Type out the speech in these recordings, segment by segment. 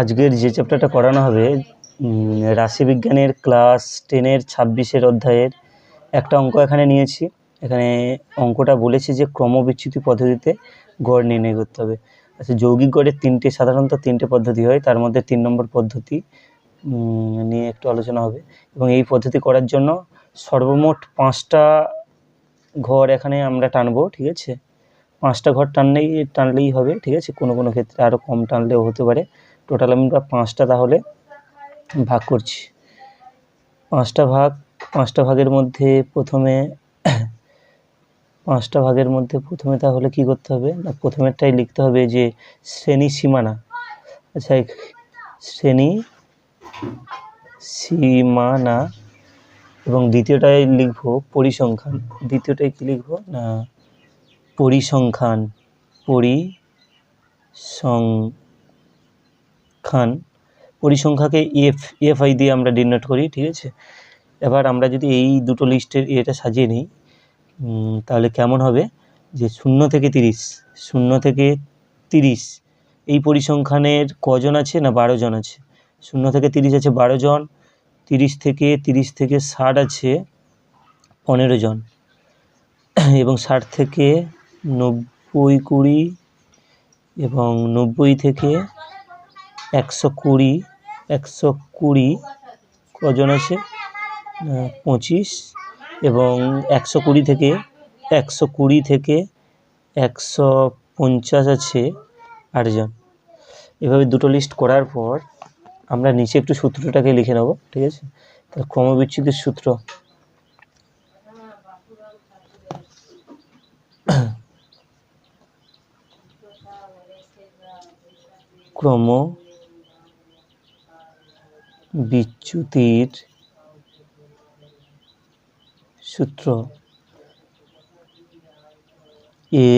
আজকের যে চ্যাপ্টারটা করানো হবে রাশিবিজ্ঞানের ক্লাস টেনের ছাব্বিশের অধ্যায়ের একটা অঙ্ক এখানে নিয়েছি। এখানে অঙ্কটা বলেছে যে ক্রমবিচ্যুতি পদ্ধতিতে গড় নির্ণয় করতে হবে। আচ্ছা যৌগিক গড়ের তিনটে, সাধারণত তিনটে পদ্ধতি হয়। তার মধ্যে তিন নম্বর পদ্ধতি নিয়ে একটু আলোচনা হবে। এবং এই পদ্ধতি করার জন্য সর্বমোট পাঁচটা ঘর এখানে আমরা টানবো, ঠিক আছে? পাঁচটা ঘর টানলেই টানলেই হবে, ঠিক আছে? কোনো কোনো ক্ষেত্রে আরও কম টানলেও হতে পারে। টোটাল আমি বা পাঁচটা তাহলে ভাগ করছি। পাঁচটা ভাগ, পাঁচটা ভাগের মধ্যে প্রথমে, পাঁচটা ভাগের মধ্যে প্রথমে তাহলে কি করতে হবে? না, প্রথমেরটাই লিখতে হবে যে শ্রেণি সীমানা। আচ্ছা শ্রেণি সীমানা এবং দ্বিতীয়টায় লিখব পরিসংখ্যান। দ্বিতীয়টায় কি লিখব? না, পরিসংখ্যান পরিসংখ্যান। পরিসংখ্যাকে এফ এফ আই দিয়ে আমরা ডিনোট করি, ঠিক আছে? এবার আমরা যদি এই দুটো লিস্টের এটা সাজিয়ে নিই তাহলে কেমন হবে? যে শূন্য থেকে তিরিশ, শূন্য থেকে তিরিশ, এই পরিসংখ্যানের কজন আছে না বারো জন আছে? শূন্য থেকে তিরিশ আছে বারো জন, তিরিশ থেকে তিরিশ থেকে ষাট আছে পনেরো জন। এবং ষাট থেকে নব্বই কুড়ি, এবং নব্বই থেকে একশো কুড়ি একশো কুড়ি কজন আছে পঁচিশ এবং একশো কুড়ি থেকে, একশো কুড়ি থেকে একশো পঞ্চাশ আছে আটজন। এভাবে দুটো লিস্ট করার পর আমরা নিচে একটু সূত্রটাকে লিখে নেব, ঠিক আছে? তাহলে ক্রমবিচ্যুতির সূত্র। ক্রম বিচ্যুতির সূত্র A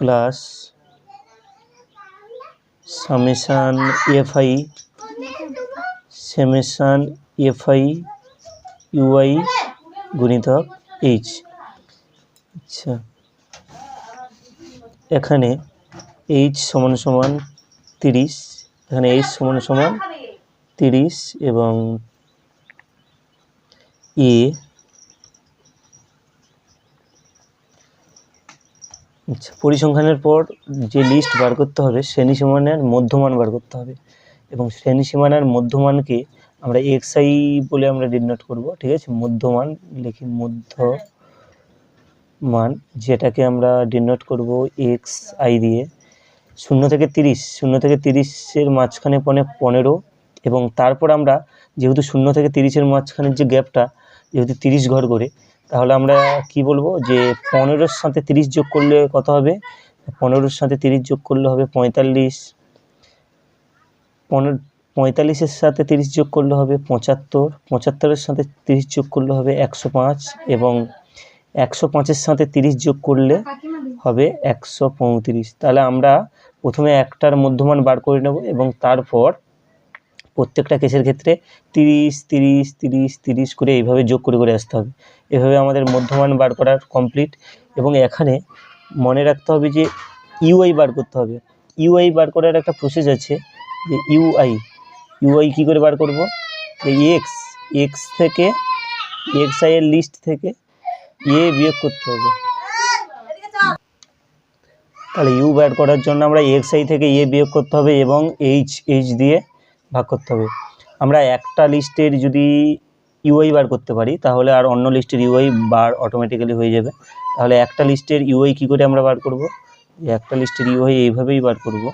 plus summation FI summation FI UI গুণিতক এইচ আচ্ছা। এখানে এইচ সমান সমান তিরিশ, এখানে এইচ সমান সমান তিরিশ এবং এ আচ্ছা পরিসংখ্যানের পর যে লিস্ট বার করতে হবে, শ্রেণি সীমানার মধ্যমান বার করতে হবে এবং শ্রেণি সীমানার মধ্যমানকে আমরা এক্স আই বলে আমরা ডিনোট করব, ঠিক আছে? মধ্যমান লিখি মধ্য মান যেটাকে আমরা ডিনোট করব এক্স আই দিয়ে। শূন্য থেকে তিরিশ, শূন্য থেকে তিরিশের মাঝখানে পনে, পনেরো এবং তারপর আমরা যেহেতু শূন্য থেকে তিরিশের মাঝখানের যে গ্যাপটা, যেহেতু তিরিশ ঘর করে, তাহলে আমরা কি বলব যে পনেরোর সাথে তিরিশ যোগ করলে কত হবে? পনেরোর সাথে তিরিশ যোগ করলে হবে পঁয়তাল্লিশ। পনেরো, পঁয়তাল্লিশের সাথে তিরিশ যোগ করলে হবে পঁচাত্তর। পঁচাত্তরের সাথে তিরিশ যোগ করলে হবে একশো পাঁচ এবং একশো পাঁচের সাথে তিরিশ যোগ করলে হবে একশো পঁয়ত্রিশ। তাহলে আমরা প্রথমে একটার মধ্যমান বার করে নেব এবং তারপর প্রত্যেকটা কেসের ক্ষেত্রে তিরিশ তিরিশ তিরিশ তিরিশ করে এইভাবে যোগ করে করে আসতে হবে। এভাবে আমাদের মধ্যমান বার করার কমপ্লিট এবং এখানে মনে রাখতে হবে যে ইউআই বার করতে হবে। ইউআই বার করার একটা প্রসেস আছে যে ইউআই ইউআই কী করে বার করব? এক্স এক্স থেকে এক্স আই এর লিস্ট থেকে এ বিয়োগ করতে হবে। তাহলে ইউ বার করার জন্য আমরা এক্স আই থেকে এ বিয়োগ করতে হবে এবং এইচ এইচ দিয়ে ভাগ করতে হবে। আমরা একটা লিস্টের যদি ইউআই বার করতে পারি, তাহলে আর অন্য লিস্টের ইউআই বার অটোমেটিক্যালি হয়ে যাবে। তাহলে একটা লিস্টের ইউআই কী করে আমরা বার করব? একটা লিস্টের ইউআই এইভাবেই বার করব।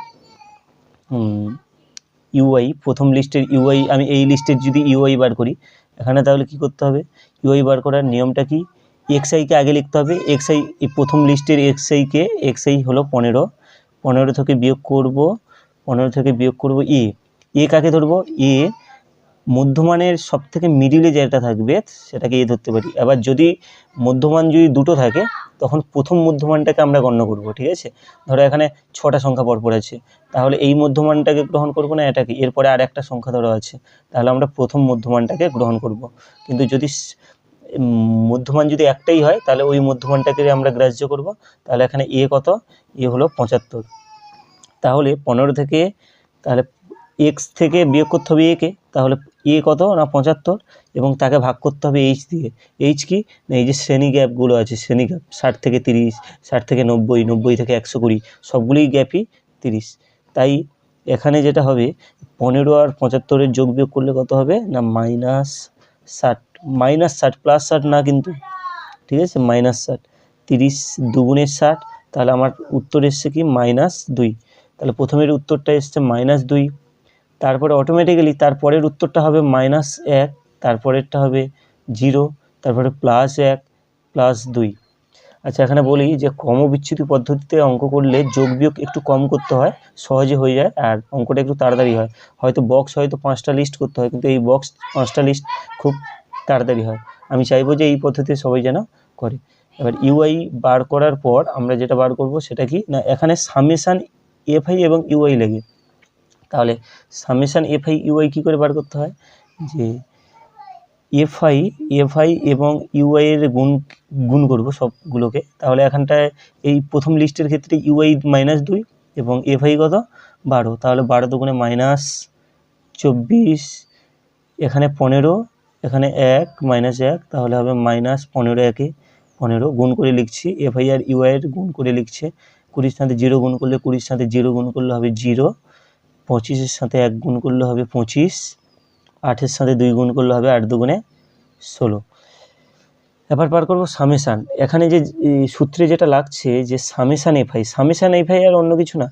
ইউআই প্রথম লিস্টের ইউআই আমি এই লিস্টের যদি ইউআই বার করি, এখানে তাহলে কি করতে হবে? ইউআই বার করার নিয়মটা কি? এক্স আইকে আগে লিখতে হবে। এক্স আই এই প্রথম লিস্টের এক্স আইকে এক্স আই হলো পনেরো। পনেরো থেকে বিয়োগ করব, পনেরো থেকে বিয়োগ করব এ এ কাকে ধরবো? এ মধ্যমানের সব থেকে মিডিলে যেটা থাকবে, সেটাকে এ ধরতে পারি। এবার যদি মধ্যমান যদি দুটো থাকে, তখন প্রথম মধ্যমানটাকে আমরা গণ্য করব, ঠিক আছে? ধরো এখানে ছটা সংখ্যা পরপর আছে, তাহলে এই মধ্যমানটাকে গ্রহণ করব না এটাকে? এরপরে আর একটা সংখ্যা ধরো আছে, তাহলে আমরা প্রথম মধ্যমানটাকে গ্রহণ করব। কিন্তু যদি মধ্যমান যদি একটাই হয়, তাহলে ওই মধ্যমানটাকে আমরা গ্রাহ্য করব। তাহলে এখানে এ কত? এ হলো পঁচাত্তর। তাহলে পনেরো থেকে, তাহলে এক্স থেকে বিয়োগ করতে হবে একে তাহলে এ কত না পঁচাত্তর? এবং তাকে ভাগ করতে হবে এইচ দিয়ে। এইচ কি? না, এই যে শ্রেণি গ্যাপগুলো আছে, শ্রেণি গ্যাপ ষাট থেকে তিরিশ, ষাট থেকে নব্বই নব্বই থেকে একশো কুড়ি, সবগুলোই গ্যাপই তিরিশ। তাই এখানে যেটা হবে, পনেরো আর পঁচাত্তরের যোগ বিয়োগ করলে কত হবে? না মাইনাস ষাট মাইনাস ষাট প্লাস ষাট না কিন্তু, ঠিক আছে? মাইনাস ষাট। তিরিশ দুগুণের ষাট, তাহলে আমার উত্তর এসছে কি? মাইনাস দুই। তাহলে প্রথমের উত্তরটা এসছে মাইনাস দুই। তারপরে অটোমেটিক্যালি তারপরের উত্তরটা হবে মাইনাস এক, তারপরেরটা হবে জিরো তারপরে প্লাস এক প্লাস দুই। আচ্ছা এখানে বলি যে ক্রমবিচ্যুতি পদ্ধতিতে অঙ্ক করলে যোগ বিয়োগ একটু কম করতে হয়, সহজে হয়ে যায়, আর অঙ্কটা একটু তাড়াতাড়ি হয়। হয়তো বক্স হয়তো পাঁচটা লিস্ট করতে হয়, কিন্তু এই বক্স পাঁচটা লিস্ট খুব তাড়াতাড়ি হয়। আমি চাইব যে এই পদ্ধতি সবাই যেন করে। এবার ইউআই বার করার পর আমরা যেটা বার করব সেটা কি? না, এখানে সামেশান এফআই এবং ইউআই লেগে। তাহলে সামেশান এফআই ইউআই কী করে বার করতে হয়? যে এফআই এফআই এবং ইউআই এর গুণ গুণ করব সবগুলোকে। তাহলে এখানটায় এই প্রথম লিস্টের ক্ষেত্রে ইউআই মাইনাস দুই এবং এফআই কত? বারো। তাহলে বারো দুগুণে মাইনাস চব্বিশ, এখানে পনেরো, এখানে এক মাইনাস এক, তাহলে হবে মাইনাস পনেরো একে পনেরো। গুণ করে লিখছি এফআই আর ইউআই এর গুণ করে লিখছে। কুড়ির সাথে জিরো গুণ করলে কুড়ির সাথে জিরো গুণ করলে হবে জিরো। পঁচিশের সাথে এক গুণ করলে হবে পঁচিশ, আটের সাথে দুই গুণ করলে হবে আট দুগুণে ষোলো। এবার পার করব সামেশান। এখানে যে সূত্রে যেটা লাগছে যে summation F I summation F I আর অন্য কিছু না,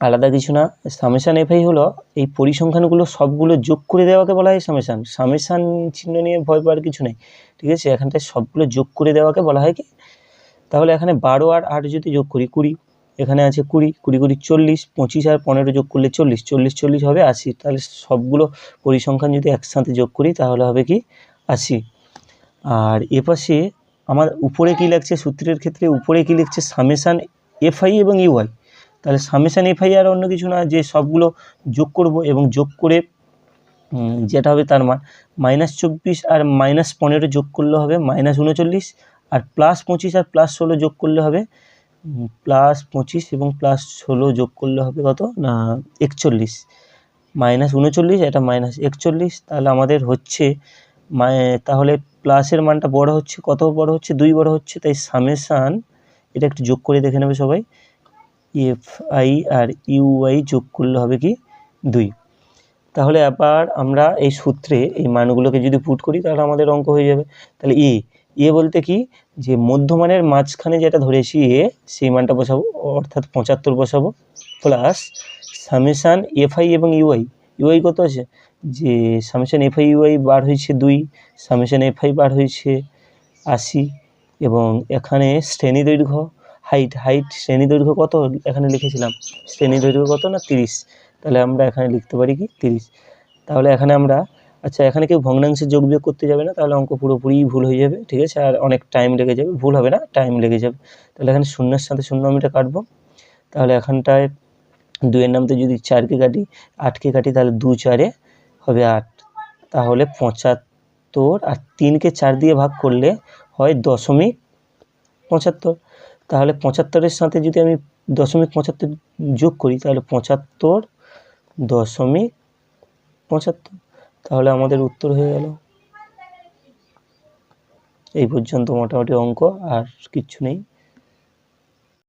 আলাদা কিছু না। সামেশান এফআই হলো এই পরিসংখ্যানগুলো সবগুলো যোগ করে দেওয়াকে বলা হয় সামেশান। সামেশান চিহ্ন নিয়ে ভয় পাওয়ার কিছু নেই, ঠিক আছে? এখানটায় সবগুলো যোগ করে দেওয়াকে বলা হয় কি? তাহলে এখানে বারো আর আট যদি যোগ করি কুড়ি এখানে আছে কুড়ি কুড়ি কুড়ি, চল্লিশ, পঁচিশ আর পনেরো যোগ করলে চল্লিশ চল্লিশ চল্লিশ হবে আশি। তাহলে সবগুলো পরিসংখ্যান যদি একসাথে যোগ করি, তাহলে হবে কি? আশি। আর এপাশে আমার উপরে কি লাগছে? সূত্রের ক্ষেত্রে উপরে কি লিখছে? সামেশান এফআই এবং ইউআই। তাহলে সামেশান এফআই আর অন্য কিছু না, যে সবগুলো যোগ করব এবং যোগ করে যেটা হবে তার মান। মাইনাস চব্বিশ আর মাইনাস পনেরো যোগ করলে হবে মাইনাস উনচল্লিশ, আর প্লাস পঁচিশ আর প্লাস ষোলো যোগ করলে হবে প্লাস পঁচিশ এবং প্লাস ষোলো যোগ করলে হবে কত? না, একচল্লিশ। মাইনাস উনচল্লিশ, এটা মাইনাস একচল্লিশ, তাহলে আমাদের হচ্ছে তাহলে প্লাসের মানটা বড় হচ্ছে, কত বড় হচ্ছে? দুই বড় হচ্ছে, তাই সামেশান, এটা একটু যোগ করে দেখে নেবে সবাই। এফ আই আর ইউআই যোগ করলে হবে কি? দুই। তাহলে আবার আমরা এই সূত্রে এই মানগুলোকে যদি পুট করি, তাহলে আমাদের অঙ্ক হয়ে যাবে। তাহলে এ এ বলতে কি? যে মধ্যমানের মাঝখানে যেটা ধরেছি এ, সেই মানটা বসাবো, অর্থাৎ পঁচাত্তর বসাবো প্লাস সামেশান এফআই এবং ইউআই ইউআই কত আছে? যে সামেশান এফআই ইউআই বার হয়েছে দুই সামেশান এফআই বার হয়েছে আশি, এবং এখানে শ্রেণি দৈর্ঘ্য হাইট হাইট শ্রেণি দৈর্ঘ্য কত? এখানে লিখেছিলাম, শ্রেণি দৈর্ঘ্য কত না তিরিশ? তাহলে আমরা এখানে লিখতে পারি কি? তিরিশ। তাহলে এখানে আমরা আচ্ছা এখানে কেউ ভগ্নাংশে যোগ বিয়োগ করতে যাবে না, তাহলে অঙ্ক পুরোপুরিই ভুল হয়ে যাবে, ঠিক আছে? আর অনেক টাইম লেগে যাবে, ভুল হবে না টাইম লেগে যাবে। তাহলে এখানে শূন্যের সাথে শূন্য আমি এটা কাটবো। তাহলে এখানটায় দুইয়ের নামতে যদি চারকে কাটি, আটকে কাটি, তাহলে দু চারে হবে আট। তাহলে পঁচাত্তর, আর তিনকে চার দিয়ে ভাগ করলে হয় দশমিক পঁচাত্তর। তাহলে পঁচাত্তরের সাথে যদি আমি দশমিক পঁচাত্তর যোগ করি, তাহলে পঁচাত্তর দশমিক পঁচাত্তর। তাহলে আমাদের উত্তর হয়ে গেল। এই পর্যন্ত মোটামুটি অঙ্ক আর কিচ্ছু নেই।